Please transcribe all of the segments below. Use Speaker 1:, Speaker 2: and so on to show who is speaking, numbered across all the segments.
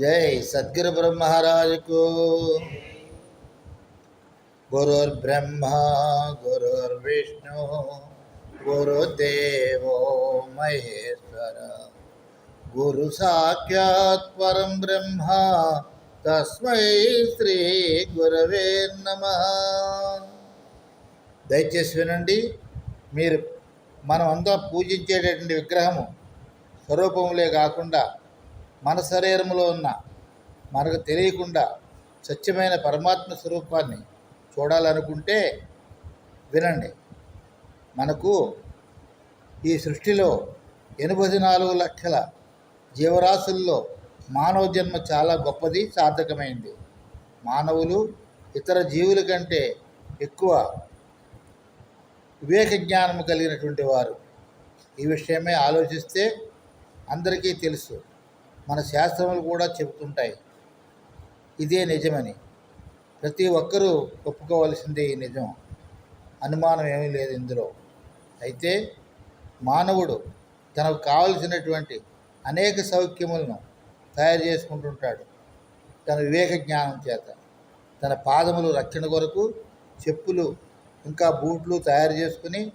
Speaker 1: జై సద్గురు బ్రహ్మరాజుకు గురుర్ బ్రహ్మ గురుర్ విష్ణు గురుదేవో మహేశ్వర. గురు సాక్షాత్ పరం బ్రహ్మ తస్మై శ్రీ గురవే నమ. దయచేసి వినండి మీరు మనం అంతా పూజించేటటువంటి విగ్రహము స్వరూపములే కాకుండా మన శరీరంలో ఉన్న మనకు తెలియకుండా సత్యమైన పరమాత్మ స్వరూపాన్ని చూడాలనుకుంటే వినండి. మనకు ఈ సృష్టిలో ఎనభై నాలుగు లక్షల జీవరాశుల్లో మానవ జన్మ చాలా గొప్పది సార్థకమైంది. మానవులు ఇతర జీవుల కంటే ఎక్కువ వివేక జ్ఞానం కలిగినటువంటి వారు. ఈ విషయమే ఆలోచిస్తే అందరికీ తెలుసు. మన శాస్త్రములు కూడా చెబుతుంటాయి. ఇదే నిజమని. ప్రతి ఒక్కరూ ఒప్పుకోవలసిందే ఈ నిజం. అనుమానం ఏమీ లేదు ఇందులో. అయితే మానవుడు తనకు కావలసినటువంటి అనేక సౌఖ్యములను తయారు చేసుకుంటుంటాడు. తన వివేక జ్ఞానం చేత. తన పాదములు రక్షణ కొరకు చెప్పులు ఇంకా బూట్లు తయారు చేసుకుని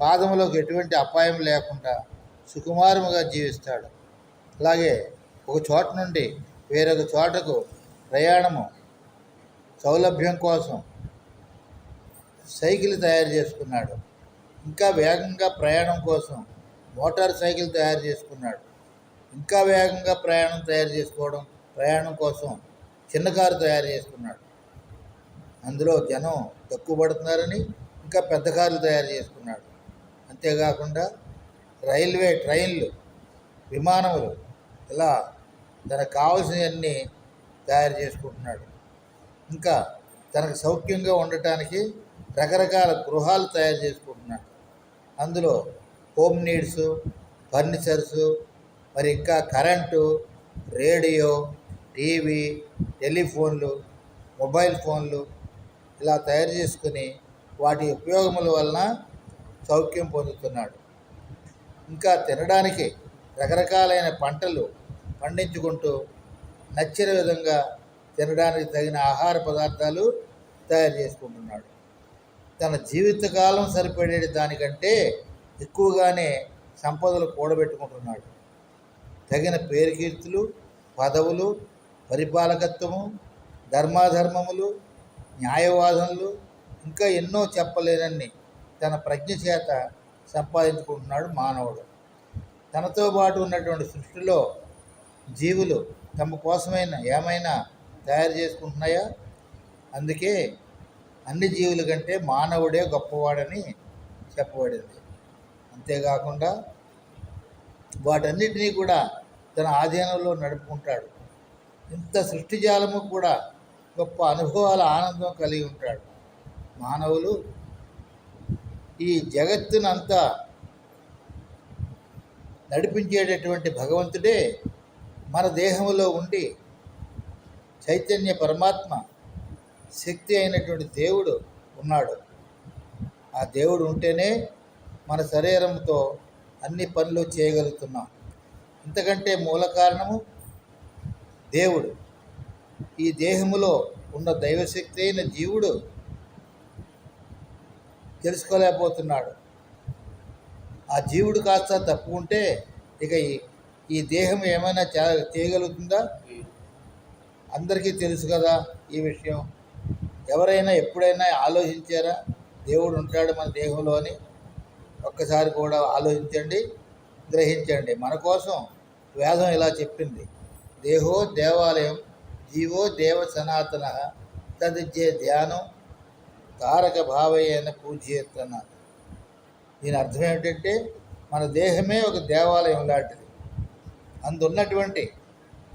Speaker 1: పాదములకు ఎటువంటి అపాయం లేకుండా సుకుమారముగా జీవిస్తాడు. అలాగే ఒక చోట నుండి వేరొక చోటకు ప్రయాణము సౌలభ్యం కోసం సైకిల్ తయారు చేసుకున్నాడు. ఇంకా వేగంగా ప్రయాణం కోసం మోటార్ సైకిల్ తయారు చేసుకున్నాడు. ఇంకా వేగంగా ప్రయాణం తయారు చేసుకోవడం ప్రయాణం కోసం చిన్న కారు తయారు చేసుకున్నాడు. అందులో జనం తక్కువ పడుతున్నారని ఇంకా పెద్ద కార్లు తయారు చేసుకున్నాడు. అంతేకాకుండా రైల్వే ట్రైన్లు విమానములు ఇలా తనకు కావాల్సినవన్నీ తయారు చేసుకుంటున్నాడు. ఇంకా తనకు సౌఖ్యంగా ఉండటానికి రకరకాల గృహాలు తయారు చేసుకుంటున్నాడు. అందులో హోమ్ నీడ్స్ ఫర్నిచర్స్ మరి ఇంకా కరెంటు రేడియో టీవీ టెలిఫోన్లు మొబైల్ ఫోన్లు ఇలా తయారు చేసుకుని వాటి ఉపయోగముల వలన సౌఖ్యం పొందుతున్నాడు. ఇంకా తినడానికి రకరకాలైన పంటలు పండించుకుంటూ నచ్చిన విధంగా తినడానికి తగిన ఆహార పదార్థాలు తయారు చేసుకుంటున్నాడు. తన జీవితకాలం సరిపడే దానికంటే ఎక్కువగానే సంపదలు కూడబెట్టుకుంటున్నాడు. తగిన పేరుకీర్తులు పదవులు పరిపాలకత్వము ధర్మాధర్మములు న్యాయవాదనలు ఇంకా ఎన్నో చెప్పలేనన్ని తన ప్రజ్ఞ చేత సంపాదించుకుంటున్నాడు మానవుడు. తనతో పాటు ఉన్నటువంటి సృష్టిలో జీవులు తమ కోసమైన ఏమైనా తయారు చేసుకుంటున్నాయా? అందుకే అన్ని జీవుల కంటే మానవుడే గొప్పవాడని చెప్పబడింది. అంతేకాకుండా వాటన్నిటినీ కూడా తన ఆధీనంలో నడుపుకుంటాడు. ఇంత సృష్టిజాలము కూడా గొప్ప అనుభవాల ఆనందం కలిగి ఉంటాడు. మానవులు ఈ జగత్తునంతా నడిపించేటటువంటి భగవంతుడే మన దేహంలో ఉండి చైతన్య పరమాత్మ శక్తి అయినటువంటి దేవుడు ఉన్నాడు. ఆ దేవుడు ఉంటేనే మన శరీరంతో అన్ని పనులు చేయగలుగుతున్నాం. ఇంతకంటే మూల కారణము దేవుడు. ఈ దేహములో ఉన్న దైవశక్తి అయిన జీవుడు తెలుసుకోలేకపోతున్నాడు. ఆ జీవుడు కాస్త తప్పుకుంటే ఇక ఈ ఈ దేహం ఏమైనా చే చేయగలుగుతుందా అందరికీ తెలుసు కదా ఈ విషయం. ఎవరైనా ఎప్పుడైనా ఆలోచించారా? దేవుడు ఉంటాడు మన దేహంలో అని? ఒక్కసారి కూడా ఆలోచించండి గ్రహించండి. మన కోసం వేదం ఇలా చెప్పింది. దేహో దేవాలయం జీవో దేవ సనాతన తదిచ్చే ధ్యానం తారక భావైన పూజ్యేత్తన దీని అర్థం ఏమిటంటే మన దేహమే ఒక దేవాలయం లాంటిది. అందున్నటువంటి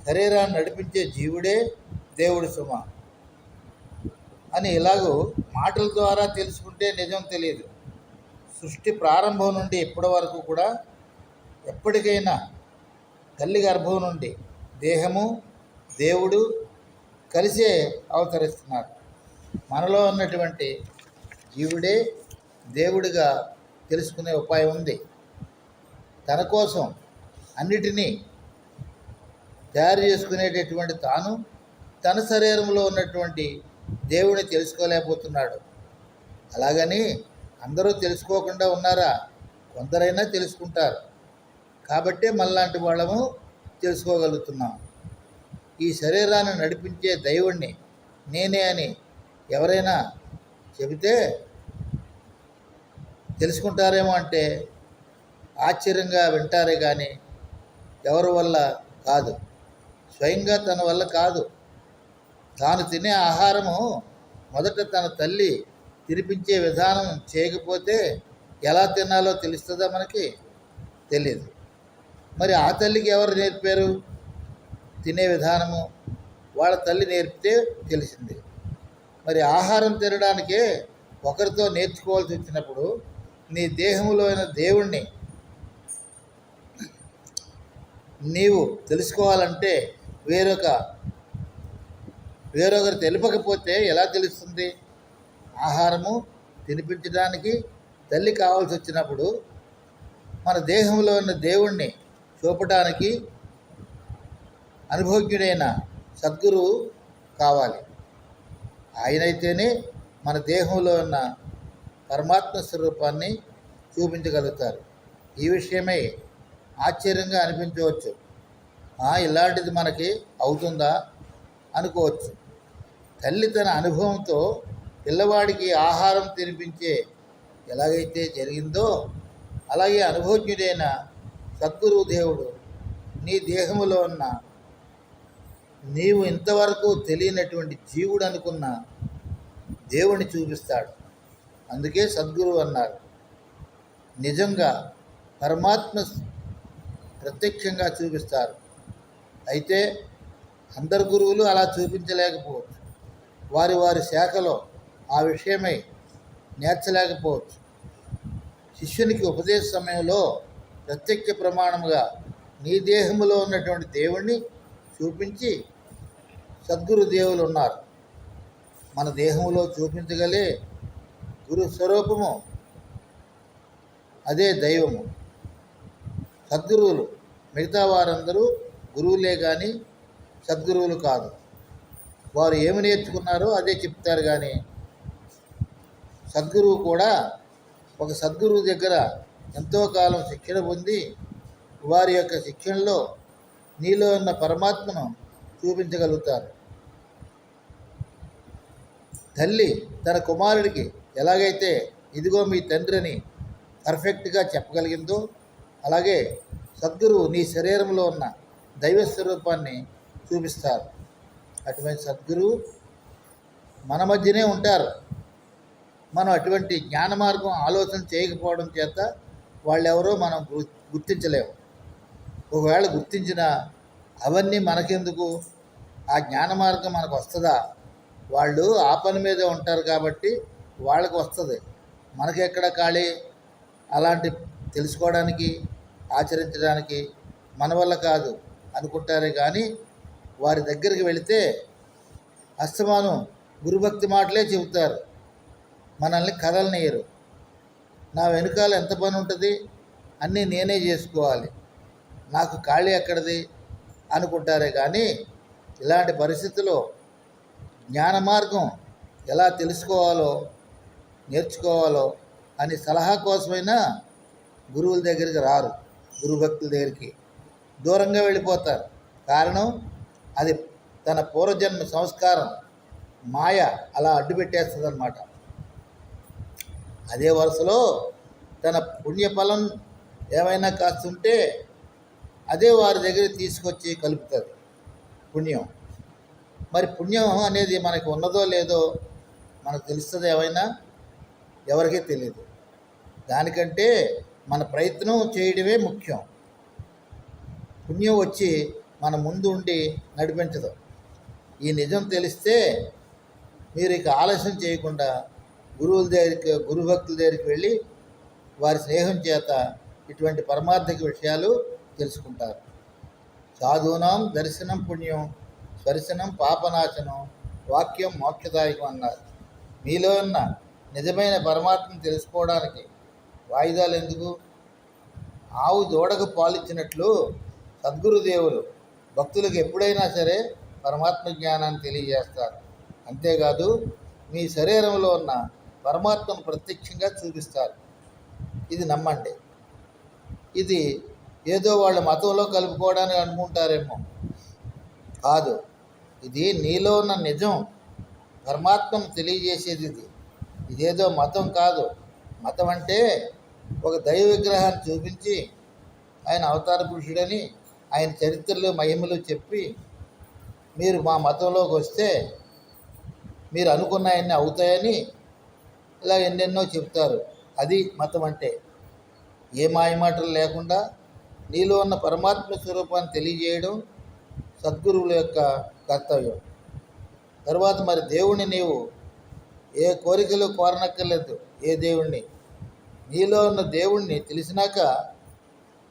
Speaker 1: శరీరాన్ని నడిపించే జీవుడే దేవుడు సుమ. అని ఇలాగూ మాటల ద్వారా తెలుసుకుంటే నిజం తెలియదు. సృష్టి ప్రారంభం నుండి ఇప్పటి వరకు కూడా ఎప్పటికైనా తల్లి గర్భం నుండి దేహము దేవుడు కలిసే అవతరిస్తున్నారు. మనలో ఉన్నటువంటి జీవుడే దేవుడిగా తెలుసుకునే ఉపాయం ఉంది. తన కోసం అన్నిటినీ తయారు చేసుకునేటటువంటి తాను తన శరీరంలో ఉన్నటువంటి దేవుని తెలుసుకోలేకపోతున్నాడు. అలాగని అందరూ తెలుసుకోకుండా ఉన్నారా? కొందరైనా తెలుసుకుంటారు. కాబట్టే మనలాంటి వాళ్ళము తెలుసుకోగలుగుతున్నాం. ఈ శరీరాన్ని నడిపించే దైవుణ్ణి నేనే అని ఎవరైనా చెబితే తెలుసుకుంటారేమో అంటే ఆశ్చర్యంగా వింటారే కానీ ఎవరి వల్ల కాదు. స్వయంగా తన వల్ల కాదు. తాను తినే ఆహారము మొదట తన తల్లి తినిపించే విధానం చేయకపోతే ఎలా తినాలో తెలుస్తుందా మనకి? తెలియదు మరి ఆ తల్లికి ఎవరు నేర్పారు? తినే విధానము వాళ్ళ తల్లి నేర్పితే తెలిసింది. మరి ఆహారం తినడానికే ఒకరితో నేర్చుకోవాల్సి వచ్చినప్పుడు నీ దేహంలో అయిన దేవుణ్ణి నీవు తెలుసుకోవాలంటే వేరొక వేరొకరు తెలిపకపోతే ఎలా తెలుస్తుంది? ఆహారము తినిపించడానికి తల్లి కావాల్సి వచ్చినప్పుడు మన దేహంలో ఉన్న దేవుణ్ణి చూపటానికి అనుభవజ్ఞుడైన సద్గురువు కావాలి. ఆయనైతేనే మన దేహంలో ఉన్న పరమాత్మ స్వరూపాన్ని చూపించగలుగుతారు. ఈ విషయమై ఆశ్చర్యంగా అనిపించవచ్చు. ఇలాంటిది మనకి అవుతుందా అనుకోవచ్చు. తల్లి తన అనుభవంతో పిల్లవాడికి ఆహారం తినిపించే ఎలాగైతే జరిగిందో అలాగే అనుభవజ్ఞుడైన సద్గురువు దేవుడు నీ దేహములో ఉన్న నీవు ఇంతవరకు తెలియనటువంటి జీవుడు అనుకున్న దేవుణ్ణి చూపిస్తాడు. అందుకే సద్గురువు అన్నారు. నిజంగా పరమాత్మ ప్రత్యక్షంగా చూపిస్తారు. అయితే అందరు గురువులు అలా చూపించలేకపోవచ్చు. వారి వారి శాఖలో ఆ విషయమై నేర్చలేకపోవచ్చు. శిష్యునికి ఉపదేశ సమయంలో ప్రత్యక్ష ప్రమాణముగా నీ దేహములో ఉన్నటువంటి దేవుణ్ణి చూపించి సద్గురు దేవులు ఉన్నారు. మన దేహంలో చూపించగలే గురు స్వరూపము అదే దైవము. సద్గురువులు మిగతా వారందరూ గురువులే కానీ సద్గురువులు కాదు. వారు ఏమి నేర్చుకున్నారో అదే చెప్తారు కానీ సద్గురువు కూడా ఒక సద్గురువు దగ్గర ఎంతో కాలం శిక్షణ పొంది వారి యొక్క శిక్షణలో నీలో ఉన్న పరమాత్మను చూపించగలుగుతారు. తల్లి తన కుమారుడికి ఎలాగైతే ఇదిగో మీ తండ్రిని పర్ఫెక్ట్గా చెప్పగలిగిందో అలాగే సద్గురువు నీ శరీరంలో ఉన్న దైవ స్వరూపాన్ని చూపిస్తారు. అటువంటి సద్గురువు మన మధ్యనే ఉంటారు. మనం అటువంటి జ్ఞాన మార్గం ఆలోచన చేయకపోవడం చేత వాళ్ళెవరో మనం గు- గుర్తించలేము. ఒకవేళ గుర్తించిన అవన్నీ మనకెందుకు? ఆ జ్ఞాన మార్గం మనకు వస్తుందా? వాళ్ళు ఆ పని మీదే ఉంటారు కాబట్టి వాళ్ళకి వస్తుంది. మనకెక్కడ ఖాళీ? అలాంటి తెలుసుకోవడానికి ఆచరించడానికి మన వల్ల కాదు. అనుకుంటారే కానీ వారి దగ్గరికి వెళితే అస్తమానం గురుభక్తి మాటలే చెబుతారు. మనల్ని కదలనీయరు. నా వెనుకాల ఎంత పని ఉంటుంది? అన్నీ నేనే చేసుకోవాలి. నాకు ఖాళీ ఎక్కడిది? అనుకుంటారే కానీ ఇలాంటి పరిస్థితుల్లో జ్ఞాన మార్గం ఎలా తెలుసుకోవాలో నేర్చుకోవాలో అని సలహా కోసమైనా గురువుల దగ్గరికి రారు. గురుభక్తుల దగ్గరికి. దూరంగా వెళ్ళిపోతారు. కారణం అది తన పూర్వజన్మ సంస్కారం. మాయ అలా అడ్డు పెట్టేస్తుంది అనమాట అదే వరుసలో తన పుణ్యఫలం ఏమైనా కాస్తుంటే అదే వారి దగ్గర తీసుకొచ్చి కలుపుతుంది పుణ్యం. మరి పుణ్యం అనేది మనకి ఉన్నదో లేదో మనకు తెలుస్తుంది ఏమైనా? ఎవరికీ తెలియదు దానికంటే మన ప్రయత్నం చేయడమే ముఖ్యం. పుణ్యం వచ్చి మన ముందు ఉండి నడిపించదు. ఈ నిజం తెలిస్తే మీరు ఇక ఆలస్యం చేయకుండా గురువుల దగ్గరికి గురుభక్తుల దగ్గరికి వెళ్ళి వారి స్నేహం చేత ఇటువంటి పరమార్థిక విషయాలు తెలుసుకుంటారు. సాధూనాం దర్శనం పుణ్యం స్పర్శనం పాపనాశనం వాక్యం మోక్షదాయకం అన్నారు. మీలో ఉన్న నిజమైన పరమాత్మను తెలుసుకోవడానికి వాయిదాలు ఎందుకు? ఆవు దూడకు పాలిచ్చినట్లు సద్గురుదేవులు భక్తులకు ఎప్పుడైనా సరే పరమాత్మ జ్ఞానాన్ని తెలియజేస్తారు. అంతేకాదు మీ శరీరంలో ఉన్న పరమాత్మను ప్రత్యక్షంగా చూపిస్తారు. ఇది నమ్మండి. ఇది ఏదో వాళ్ళ మతంలో కలుపుకోవడానికి అనుకుంటారేమో. కాదు ఇది నీలో ఉన్న నిజం పరమాత్మను తెలియజేసేది ఇది. ఇదేదో మతం కాదు. మతం అంటే ఒక దైవ విగ్రహాన్ని చూపించి ఆయన అవతార పురుషుడని ఆయన చరిత్రలు మహిమలు చెప్పి మీరు మా మతంలోకి వస్తే మీరు అనుకున్న అన్నీ అవుతాయని ఇలా ఎన్నెన్నో చెప్తారు అది మతం అంటే. ఏ మాయమాటలు లేకుండా నీలో ఉన్న పరమాత్మ స్వరూపాన్ని తెలియజేయడం సద్గురువుల యొక్క కర్తవ్యం. తర్వాత మరి దేవుణ్ణి నీవు ఏ కోరికలు కోరనక్కర్లేదు ఏ దేవుణ్ణి. నీలో ఉన్న దేవుణ్ణి తెలిసినాక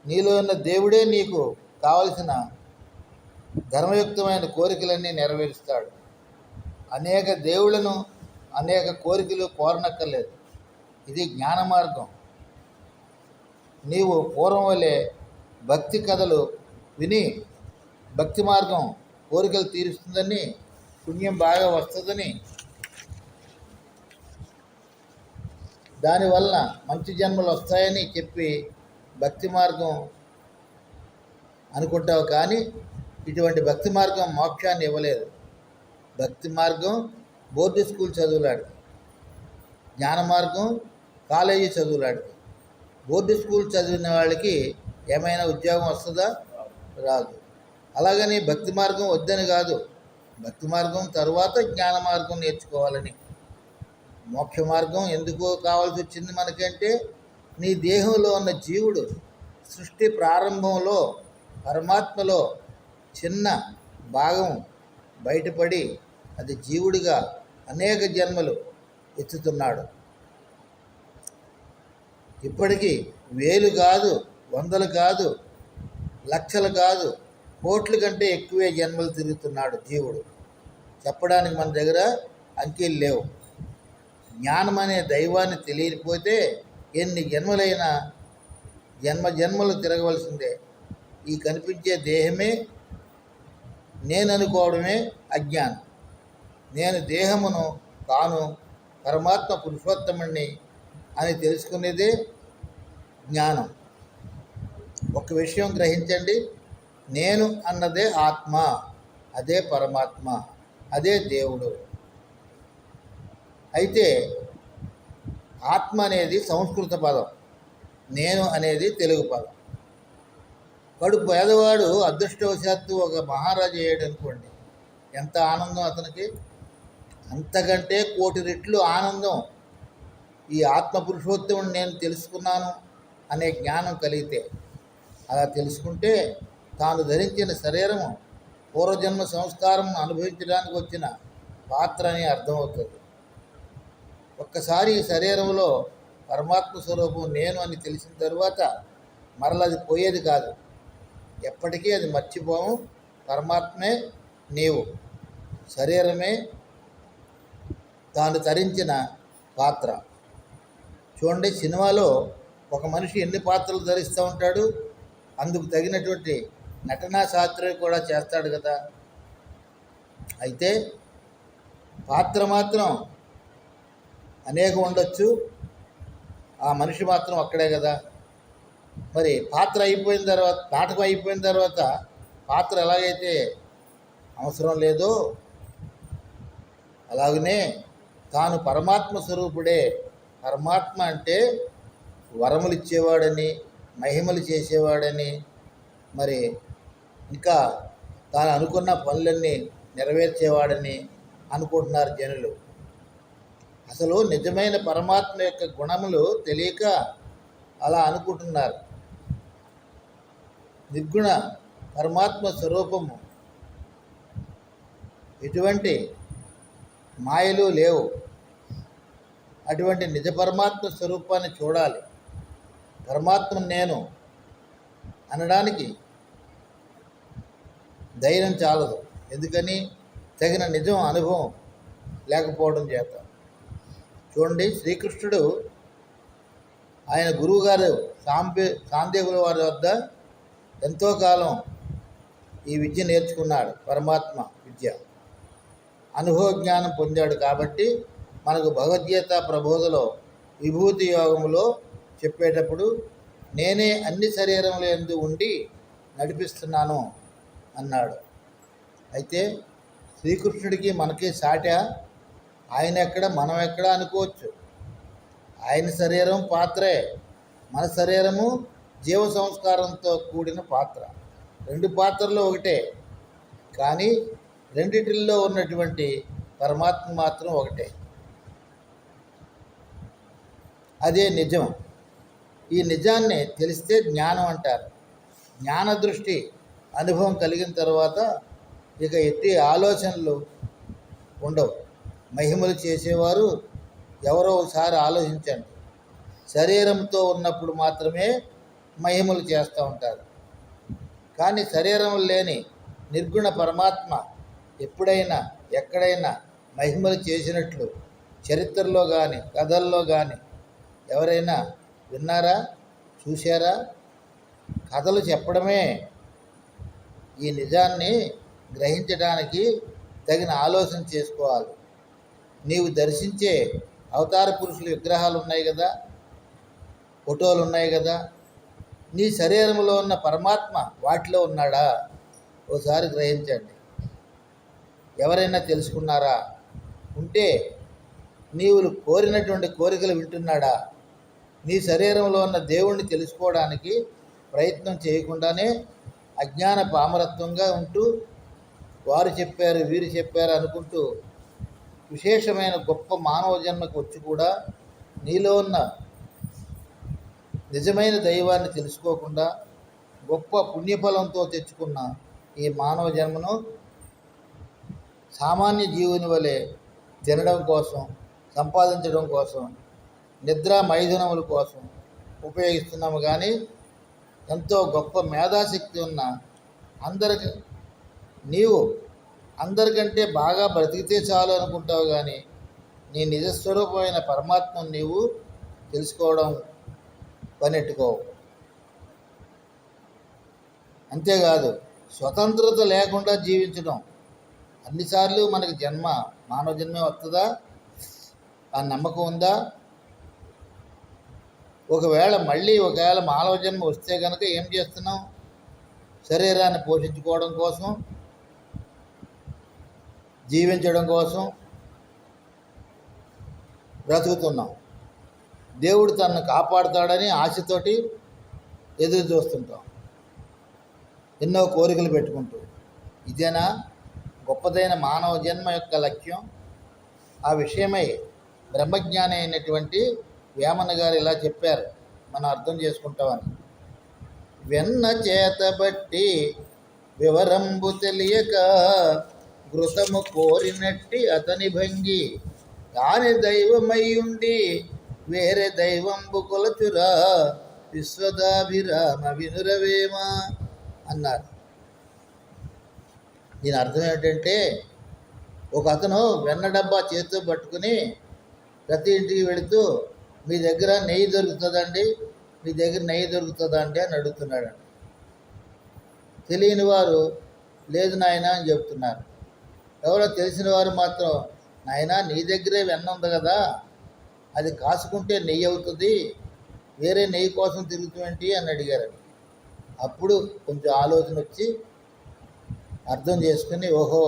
Speaker 1: నీలో ఉన్న దేవుడే నీకు కావలసిన ధర్మయుక్తమైన కోరికలన్నీ నెరవేరుస్తాడు. అనేక దేవుళ్ళను అనేక కోరికలు కోరనక్కర్లేదు. ఇది జ్ఞాన మార్గం. నీవు పూర్వం వలె భక్తి కథలు విని భక్తి మార్గం కోరికలు తీరుస్తుందని పుణ్యం బాగా వస్తుందని దానివల్ల మంచి జన్మలు వస్తాయని చెప్పి భక్తి మార్గం అనుకుంటావు కానీ ఇటువంటి భక్తి మార్గం మోక్షాన్ని ఇవ్వలేదు. భక్తి మార్గం బోర్డు స్కూల్ చదువులాడు. జ్ఞాన మార్గం కాలేజీ చదువులాడు. బోర్డు స్కూల్ చదివిన వాళ్ళకి ఏమైనా ఉద్యోగం వస్తుందా? రాదు. అలాగని భక్తి మార్గం వద్దని కాదు. భక్తి మార్గం తర్వాత జ్ఞాన మార్గం నేర్చుకోవాలని. మోక్ష మార్గం ఎందుకు కావాల్సి వచ్చింది మనకంటే నీ దేహంలో ఉన్న జీవుడు సృష్టి ప్రారంభంలో పరమాత్మలో చిన్న భాగం బయటపడి అది జీవుడిగా అనేక జన్మలు ఎత్తుతున్నాడు. ఇప్పటికీ వేలు కాదు వందలు కాదు లక్షలు కాదు కోట్ల కంటే ఎక్కువే జన్మలు తిరుగుతున్నాడు జీవుడు. చెప్పడానికి మన దగ్గర అంకెలు లేవు. జ్ఞానం అనే దైవాన్ని తెలియకపోతే ఎన్ని జన్మలైనా జన్మ జన్మలు తిరగవలసిందే. ఈ కనిపించే దేహమే నేను అనుకోవడమే అజ్ఞానం. నేను దేహమును తాను పరమాత్మ పురుషోత్తముణ్ణి అని తెలుసుకునేదే జ్ఞానం. ఒక విషయం గ్రహించండి. నేను అన్నదే ఆత్మ అదే పరమాత్మ అదే దేవుడు. అయితే ఆత్మ అనేది సంస్కృత పదం నేను అనేది తెలుగు పదం. వాడు పేదవాడు అదృష్టవశాత్తు ఒక మహారాజు అయ్యాడు అనుకోండి. ఎంత ఆనందం అతనికి? అంతకంటే కోటి రెట్లు ఆనందం. ఈ ఆత్మ పురుషోత్తముని నేను తెలుసుకున్నాను అనే జ్ఞానం కలిగితే అలా తెలుసుకుంటే తాను ధరించిన శరీరము పూర్వజన్మ సంస్కారం అనుభవించడానికి వచ్చిన పాత్ర అని అర్థమవుతుంది. ఒక్కసారి ఈ శరీరంలో పరమాత్మ స్వరూపం నేను అని తెలిసిన తరువాత మరల అది పోయేది కాదు. ఎప్పటికీ అది మర్చిపోము పరమాత్మే నీవు. శరీరమే తాను ధరించిన పాత్ర. చూడండి సినిమాలో ఒక మనిషి ఎన్ని పాత్రలు ధరిస్తూ ఉంటాడు? అందుకు తగినటువంటి నటనా శాస్త్రం కూడా చేస్తాడు కదా. అయితే పాత్ర మాత్రం అనేక ఉండొచ్చు. ఆ మనిషి మాత్రం అక్కడే కదా. మరి పాత్ర అయిపోయిన తర్వాత నాటకం అయిపోయిన తర్వాత పాత్ర ఎలాగైతే అవసరం లేదో అలాగనే తాను పరమాత్మ స్వరూపుడే. పరమాత్మ అంటే వరములు ఇచ్చేవాడని మహిమలు చేసేవాడని మరి ఇంకా తాను అనుకున్న పనులన్నీ నెరవేర్చేవాడని అనుకుంటున్నారు జనులు. అసలు నిజమైన పరమాత్మ యొక్క గుణములు తెలియక అలా అనుకుంటున్నారు. నిర్గుణ పరమాత్మ స్వరూపము. ఎటువంటి మాయలు లేవు. అటువంటి నిజ పరమాత్మ స్వరూపాన్ని చూడాలి. పరమాత్మ నేను అనడానికి ధైర్యం చాలదు. ఎందుకని? తగిన నిజం అనుభవం లేకపోవడం చేత. చూడండి శ్రీకృష్ణుడు ఆయన గురువుగారు సాంపే సాందేవుల వారి వద్ద ఎంతో కాలం ఈ విద్య నేర్చుకున్నాడు పరమాత్మ విద్య. అనుభవ జ్ఞానం పొందాడు కాబట్టి మనకు భగవద్గీత ప్రబోధలో విభూతి యోగములో చెప్పేటప్పుడు నేనే అన్ని శరీరముల ఎందు ఉండి నడిపిస్తున్నాను అన్నాడు. అయితే శ్రీకృష్ణుడికి మనకి సాట ఆయన ఎక్కడ మనం ఎక్కడ అనుకోవచ్చు. ఆయన శరీరం పాత్రే మన శరీరము జీవ సంస్కారంతో కూడిన పాత్ర. రెండు పాత్రలు ఒకటే. కానీ రెండిటిల్లో ఉన్నటువంటి పరమాత్మ మాత్రం ఒకటే. అదే నిజం. ఈ నిజాన్ని తెలిస్తే జ్ఞానం అంటారు. జ్ఞాన దృష్టి అనుభవం కలిగిన తర్వాత ఇక ఎట్టి ఆలోచనలు ఉండవు. మహిమలు చేసేవారు ఎవరో ఒకసారి ఆలోచించండి. శరీరంతో ఉన్నప్పుడు మాత్రమే మహిమలు చేస్తూ ఉంటారు. కానీ శరీరం లేని నిర్గుణ పరమాత్మ ఎప్పుడైనా ఎక్కడైనా మహిమలు చేసినట్లు చరిత్రలో కానీ కథల్లో కానీ ఎవరైనా విన్నారా చూశారా? కథలు చెప్పడమే ఈ నిజాన్ని గ్రహించడానికి తగిన ఆలోచన చేసుకోవాలి. నీవు దర్శించే అవతార పురుషుల విగ్రహాలు ఉన్నాయి కదా ఫోటోలు ఉన్నాయి కదా నీ శరీరంలో ఉన్న పరమాత్మ వాటిలో ఉన్నాడా? ఓసారి గ్రహించండి. ఎవరైనా తెలుసుకున్నారా? ఉంటే నీవు కోరినటువంటి కోరికలు వింటున్నాడా? నీ శరీరంలో ఉన్న దేవుణ్ణి తెలుసుకోవడానికి ప్రయత్నం చేయకుండానే అజ్ఞాన పామరత్వంగా ఉంటూ వారు చెప్పారు వీరు చెప్పారు అనుకుంటూ విశేషమైన గొప్ప మానవ జన్మకు వచ్చి కూడా నీలో ఉన్న నిజమైన దైవాన్ని తెలుసుకోకుండా గొప్ప పుణ్యఫలంతో తెచ్చుకున్న ఈ మానవ జన్మను సామాన్య జీవుని వలె తినడం కోసం సంపాదించడం కోసం నిద్ర మైథునముల కోసం ఉపయోగిస్తున్నాము. కానీ ఎంతో గొప్ప మేధాశక్తి ఉన్న అందరికి నీవు అందరికంటే బాగా బ్రతికితే చాలు అనుకుంటావు. కానీ నీ నిజస్వరూపమైన పరమాత్మను నీవు తెలుసుకోవడం పనెట్టుకోవు అంతేకాదు స్వతంత్రత లేకుండా జీవించడం. అన్నిసార్లు మనకి జన్మ మానవ జన్మే వస్తుందా ఆ నమ్మకం ఉందా? ఒకవేళ మళ్ళీ ఒకవేళ మానవ జన్మ వస్తే కనుక ఏం చేస్తున్నాం? శరీరాన్ని పోషించుకోవడం కోసం జీవించడం కోసం బ్రతుకుతున్నాం. దేవుడు తనను కాపాడుతాడని ఆశతోటి ఎదురు చూస్తుంటాం. ఎన్నో కోరికలు పెట్టుకుంటూ. ఇదేనా? గొప్పదైన మానవ జన్మ యొక్క లక్ష్యం. ఆ విషయమై బ్రహ్మజ్ఞాని అయినటువంటి వేమన గారు ఇలా చెప్పారు. మనం అర్థం చేసుకుంటామని. వెన్న చేతబట్టి వివరంబు తెలియక ఘృతము కోరినట్టి అతని భంగి కాని ఉండి వేరే దైవంబు కొలచురా విశ్వదాభిరామ వినురవేమా అన్నారు దీని అర్థం ఏంటంటే ఒక అతను వెన్న డబ్బా చేతితో పట్టుకుని ప్రతి ఇంటికి వెళుతూ మీ దగ్గర నెయ్యి దొరుకుతుందండి మీ దగ్గర నెయ్యి దొరుకుతుందా అండి అని అడుగుతున్నాడు. తెలియని వారు లేదు నాయన అని చెప్తున్నారు. ఎవరో తెలిసిన వారు మాత్రం నాయన నీ దగ్గరే వెన్న ఉంది కదా అది కాసుకుంటే నెయ్యి అవుతుంది. వేరే నెయ్యి కోసం తిరుగుతుందేంటి అని అడిగారు అప్పుడు కొంచెం ఆలోచన వచ్చి అర్థం చేసుకుని ఓహో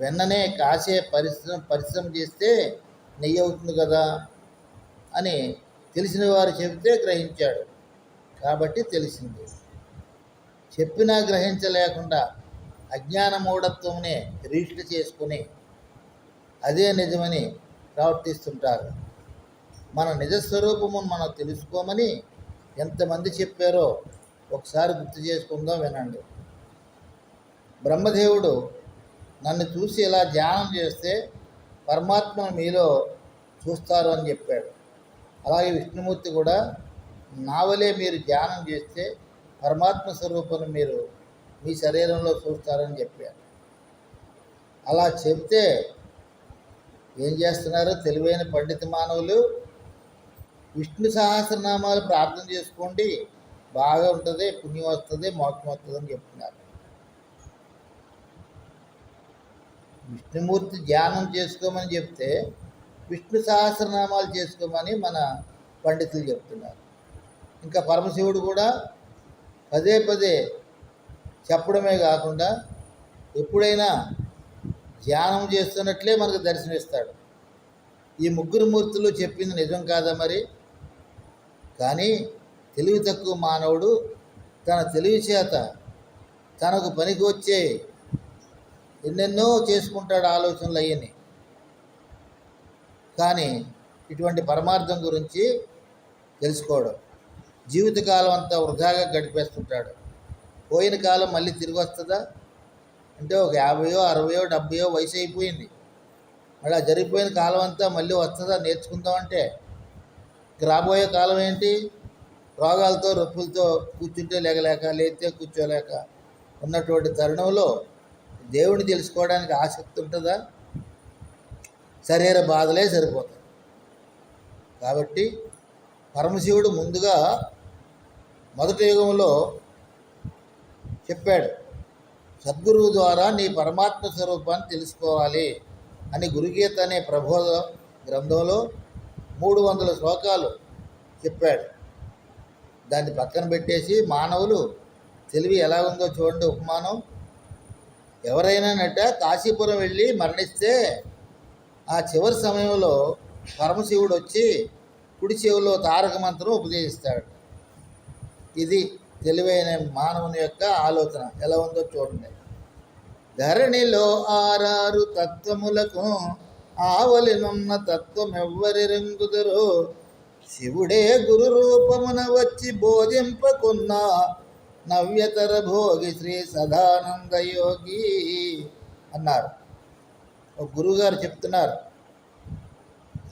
Speaker 1: వెన్ననే కాసే పరిశ్రమ పరిశ్రమ చేస్తే నెయ్యి అవుతుంది కదా అని తెలిసిన వారు చెబితే గ్రహించాడు. కాబట్టి తెలిసింది. చెప్పినా గ్రహించలేకుండా అజ్ఞాన మూఢత్వంనే రీట్లు చేసుకుని అదే నిజమని ప్రవర్తిస్తుంటారు. మన నిజస్వరూపమును మనం తెలుసుకోమని ఎంతమంది చెప్పారో ఒకసారి గుర్తు చేసుకుందాం వినండి. బ్రహ్మదేవుడు నన్ను చూసి ఇలా ధ్యానం చేస్తే పరమాత్మను మీలో చూస్తారు అని చెప్పాడు. అలాగే విష్ణుమూర్తి కూడా నావలే మీరు ధ్యానం చేస్తే పరమాత్మ స్వరూపం మీరు మీ శరీరంలో చూస్తారని చెప్పారు అలా చెప్తే ఏం చేస్తున్నారు తెలివైన పండిత మానవులు విష్ణు సహస్రనామాలు ప్రార్థన చేసుకోండి. బాగా ఉంటుంది పుణ్యం వస్తుంది మోక్షం వస్తుంది అని చెప్తున్నారు. విష్ణుమూర్తి ధ్యానం చేసుకోమని చెప్తే విష్ణు సహస్రనామాలు చేసుకోమని మన పండితులు చెప్తున్నారు. ఇంకా పరమశివుడు కూడా పదే పదే చెప్పడమే కాకుండా ఎప్పుడైనా ధ్యానం చేస్తున్నట్లే మనకు దర్శనమిస్తాడు. ఈ ముగ్గురు మూర్తులు చెప్పింది నిజం కాదా మరి? కానీ తెలివి తక్కువ మానవుడు తన తెలివి చేత తనకు పనికి వచ్చే ఎన్నెన్నో చేసుకుంటాడు ఆలోచనలు అయ్యని కానీ ఇటువంటి పరమార్థం గురించి తెలుసుకోవడం జీవితకాలం అంతా వృధాగా గడిపేస్తుంటాడు. పోయిన కాలం మళ్ళీ తిరిగి వస్తుందా? అంటే ఒక యాభయో అరవయో డెబ్బయో వయసు అయిపోయింది. మళ్ళీ ఆ జరిగిపోయిన కాలం అంతా మళ్ళీ వస్తుందా? నేర్చుకుందాం అంటే రాబోయే కాలం ఏంటి? రోగాలతో రొప్పులతో కూర్చుంటే లేకలేక లేతే కూర్చోలేక ఉన్నటువంటి తరుణంలో దేవుడిని తెలుసుకోవడానికి ఆసక్తి ఉంటుందా? శరీర బాధలే సరిపోతాయి. కాబట్టి పరమశివుడు ముందుగా మొదటి యుగంలో చెప్పాడు సద్గురువు ద్వారా నీ పరమాత్మ స్వరూపాన్ని తెలుసుకోవాలి అని గురుగీత అనే ప్రబోధ గ్రంథంలో మూడు వందల శ్లోకాలు చెప్పాడు. దాన్ని పక్కన పెట్టేసి మానవులు తెలివి ఎలా ఉందో చూడండి ఉపమానం. ఎవరైనానట కాశీపురం వెళ్ళి మరణిస్తే ఆ చివరి సమయంలో పరమశివుడు వచ్చి కుడి చెవిలో తారక మంత్రం ఉపదేశిస్తాడు. ఇది తెలివైన మానవుని యొక్క ఆలోచన. ఎలా ఉందో చూడండి. ధరణిలో ఆరారు తత్వములకు ఆవలినున్న తత్వం ఎవ్వరి రంగుదరో శివుడే గురు రూపమున వచ్చి బోధింపకున్న నవ్యతర భోగి శ్రీ సదానంద యోగి అన్నారు. ఒక గురువుగారు చెప్తున్నారు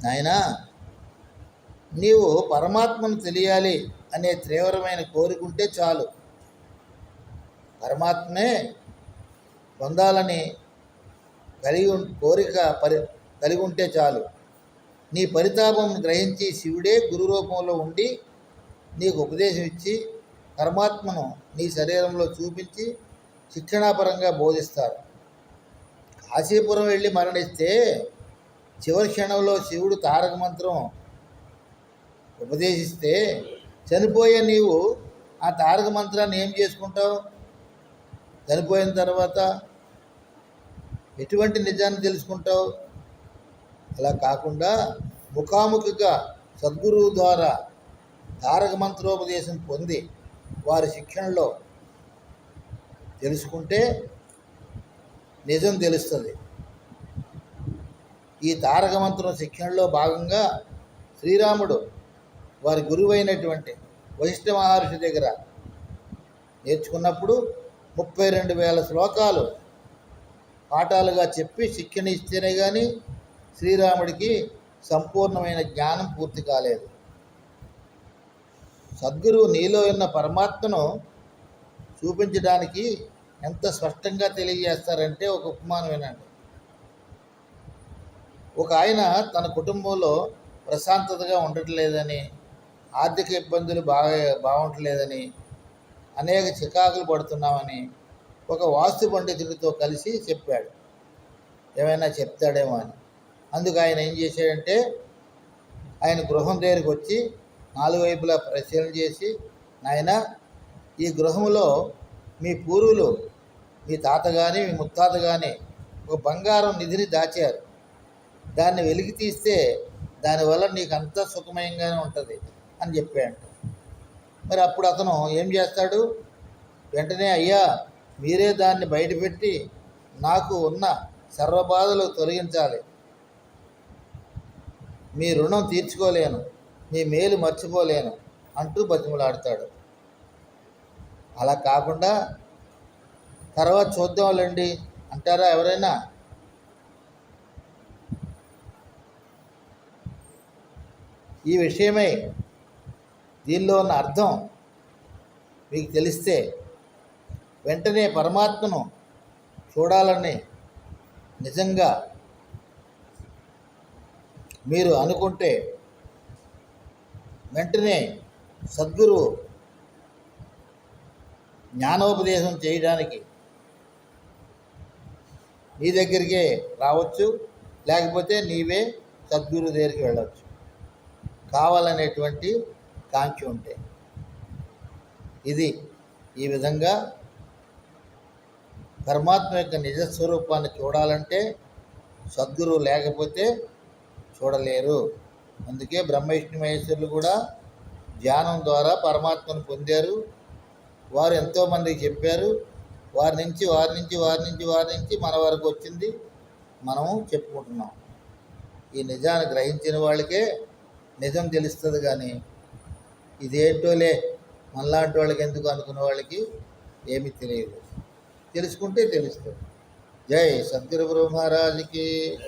Speaker 1: నాయనా నీవు పరమాత్మను తెలియాలి అనే తీవ్రమైన కోరికుంటే చాలు. పరమాత్మే పొందాలని కలిగి కోరిక పరి కలిగి ఉంటే చాలు. నీ పరితాపం గ్రహించి శివుడే గురు రూపంలో ఉండి నీకు ఉపదేశం ఇచ్చి పరమాత్మను నీ శరీరంలో చూపించి శిక్షణాపరంగా బోధిస్తారు. కాశీపురం వెళ్ళి మరణిస్తే చివరి క్షణంలో శివుడు తారక మంత్రం ఉపదేశిస్తే చనిపోయే నీవు ఆ తారక మంత్రాన్ని ఏం చేసుకుంటావు? చనిపోయిన తర్వాత ఎటువంటి నిజాన్ని తెలుసుకుంటావు? అలా కాకుండా ముఖాముఖిగా సద్గురువు ద్వారా తారక మంత్రోపదేశం పొంది వారి శిక్షణలో తెలుసుకుంటే నిజం తెలుస్తుంది. ఈ తారక మంత్రం శిక్షణలో భాగంగా శ్రీరాముడు వారి గురువైనటువంటి వశిష్ఠ మహర్షి దగ్గర నేర్చుకున్నప్పుడు ముప్పై రెండు వేల శ్లోకాలు పాఠాలుగా చెప్పి శిక్షణ ఇస్తేనే కానీ శ్రీరాముడికి సంపూర్ణమైన జ్ఞానం పూర్తి కాలేదు. సద్గురువు నీలో ఉన్న పరమాత్మను చూపించడానికి ఎంత స్పష్టంగా తెలియజేస్తారంటే ఒక ఉపమానం వినండి. ఒక ఆయన తన కుటుంబంలో ప్రశాంతతగా ఉండట్లేదని ఆర్థిక ఇబ్బందులు బాగా బాగుంటలేదని అనేక చికాకులు పడుతున్నామని ఒక వాస్తు పండితుడితో కలిసి చెప్పాడు. ఏమైనా చెప్తాడేమో అని. అందుకు ఆయన ఏం చేశాడంటే ఆయన గృహం దగ్గరికి వచ్చి నాలుగు వైపులా పరిశీలన చేసి నాయన ఈ గృహంలో మీ పూర్వులు మీ తాత కానీ మీ ముత్తాత కానీ ఒక బంగారం నిధిని దాచారు. దాన్ని వెలికి తీస్తే దానివల్ల నీకు అంతా సుఖమయంగానే ఉంటుంది అని చెప్పాడు మరి అప్పుడు అతను ఏం చేస్తాడు? వెంటనే అయ్యా మీరే దాన్ని బయటపెట్టి నాకు ఉన్న సర్వబాధలు తొలగించాలి. మీ రుణం తీర్చుకోలేను మీ మేలు మర్చిపోలేను అంటూ బతిమలాడతాడు. అలా కాకుండా తర్వాత చూద్దాంలేండి అంటారా ఎవరైనా? ఈ విషయమై దీనిలో ఉన్న అర్థం మీకు తెలిస్తే వెంటనే పరమాత్మను చూడాలని నిజంగా మీరు అనుకుంటే వెంటనే సద్గురు జ్ఞానోపదేశం చేయడానికి నీ దగ్గరికే రావచ్చు లేకపోతే నీవే సద్గురు దగ్గరికి వెళ్ళవచ్చు కావాలనేటువంటి కాంక్ష ఉంటే. ఇది ఈ విధంగా పరమాత్మ యొక్క నిజస్వరూపాన్ని చూడాలంటే సద్గురువు లేకపోతే చూడలేరు. అందుకే బ్రహ్మ విష్ణు మహేశ్వరులు కూడా ధ్యానం ద్వారా పరమాత్మను పొందారు. వారు ఎంతోమందికి చెప్పారు. వారి నుంచి వారి నుంచి వారి నుంచి వారి నుంచి మన వరకు వచ్చింది. మనము చెప్పుకుంటున్నాం. ఈ నిజాన్ని గ్రహించిన వాళ్ళకే నిజం తెలుస్తుంది కానీ ఇదేంటోలే? మనలాంటి వాళ్ళకి ఎందుకు అనుకున్న వాళ్ళకి ఏమీ తెలియదు. తెలుసుకుంటే తెలుస్తుంది. జై సద్గురు బ్రహ్మరాజుకి.